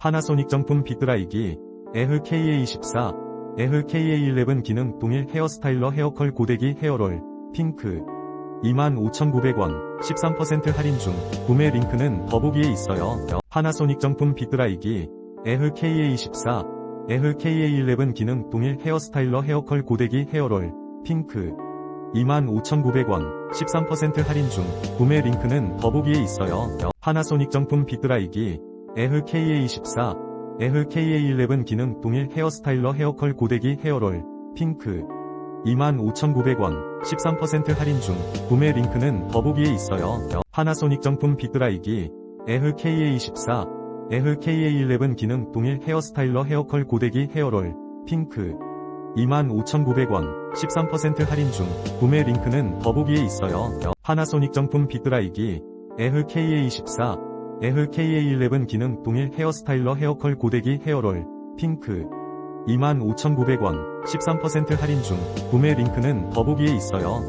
파나소닉 정품 빗드라이기 에흐 KA24 에흐 KA11 기능 동일 헤어스타일러 헤어컬 고데기 헤어롤 핑크 25,900원 13% 할인 중 구매 링크는 더보기에 있어요. 파나소닉 정품 빗드라이기 에흐 KA24 에흐 KA11 기능 동일 헤어스타일러 헤어컬 고데기 헤어롤 핑크 25,900원 13% 할인 중 구매 링크는 더보기에 있어요. 파나소닉 정품 빗드라이기 에흐 KA24 에흐 KA11 기능 동일 헤어스타일러 헤어컬 고데기 헤어롤 핑크 25,900원 13% 할인 중 구매 링크는 더보기에 있어요. 파나소닉 정품 빗드라이기 에흐 KA24 에흐 KA11 기능 동일 헤어스타일러 헤어컬 고데기 헤어롤 핑크 25,900원 13% 할인 중 구매 링크는 더보기에 있어요. 파나소닉 정품 빗드라이기 에흐 KA24 에흐 KA11 기능 동일 헤어스타일러 헤어컬 고데기 헤어롤 핑크 25,900원 13% 할인 중 구매 링크는 더보기에 있어요.